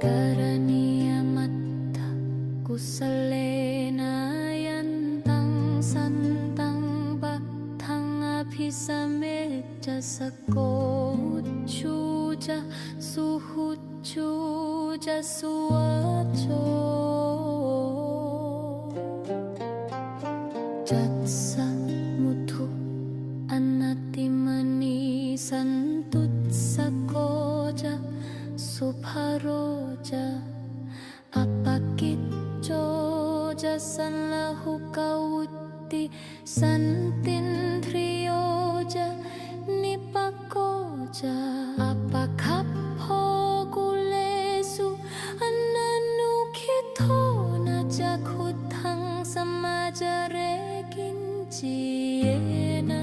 k a r a n i a m a t a kusalena yantang santang bhaktang a b i s a m e j a sakochuja s u h u c u j a s u v a c o jatsa m u t u anatimani santutsakoja สุภโรจะอัปกิจโจจะสันลหุกาวุติ สันตินทริโอจะนิปโกจะอัปคับพกุเลสุอนันุคิโทนาจะขุดทังสมาจเรกินจีเยนะ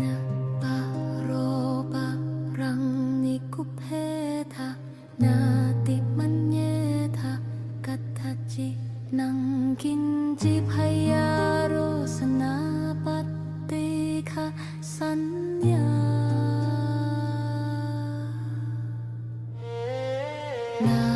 นะปะโรปะรังนิคุเพทะนาติมัญเยทะกัตถจินังกินจิพยาโรสนาปติคะสัญญานา